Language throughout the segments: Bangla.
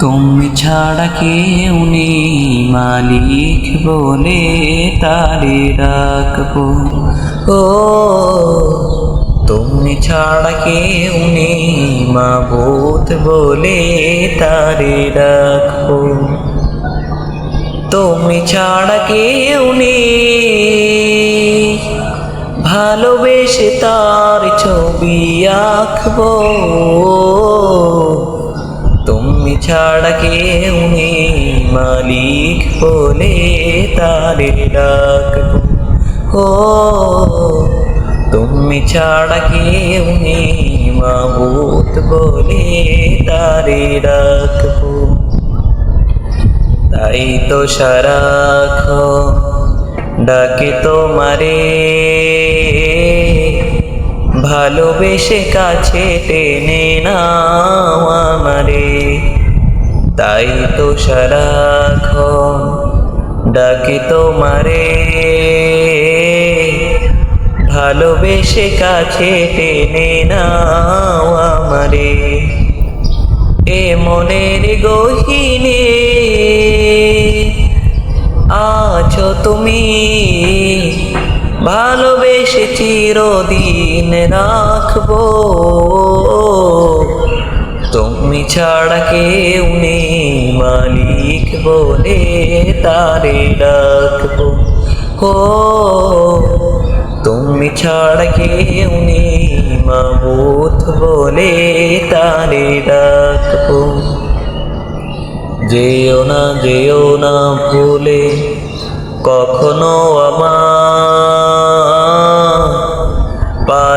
তুমি ছাড়া কেউ নেই মালিক বলে তারে ডাকবো ও তুমি ছাড়া কেউ নেই মাবুত বলে তারে ডাকবো তুমি ছাড়া কেউ নেই ভালোবেসে তার ছবি আঁকবো ছাড়া কেউ নেই। মালিক বলে তারে ডাকবো ও, তুমি ছাড়া কেউ নেই। মাবুত বলে তারে ডাকবো তাই তো সারাখ ডাকে তোমারে। ভালোবেসে কাছে টেনে নাও আমারে। তাই তো সারাখ ডাকে তোমারে। ভালোবেসে কাছে টেনে নাও আমারে। এ মনের গহিনে আছো তুমি। ভালোবেসে চিরদিন রাখব। তুমি ছাড়া কেউ নেই। মালিক বলে তারে ডাকবো। ও তুমি ছাড়া কেউ নেই। মাবুত বলে তারে ডাকবো। যেও না যেও না ভুলে কখনো আমার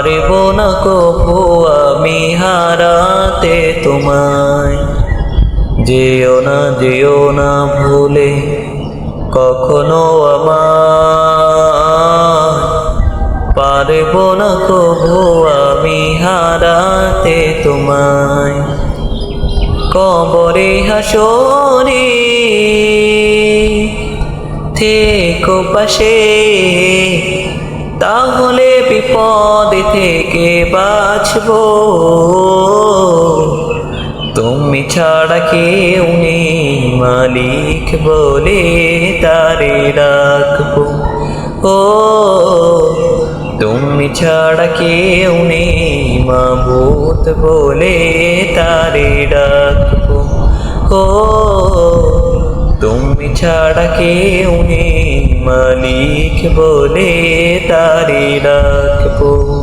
পারিব না কবু আমি হারাতে তোমায়। যেও না যেও না ভুলে, কখনো আমার পারব না কবু আমি হারাতে তোমায়। কবরে হাসরে, থেকো পাশে। তাহলে বিপদ থেকে বাঁচবো। তুমি ছাড়া কেউ নেই, মালিক বলে তারে রাখব। ও, তুমি ছাড়া কেউ নেই মাবুত বলে তারে ডাকবো ও ছাড়া কেউ নেই। মালিক বলে তারে ডাকবো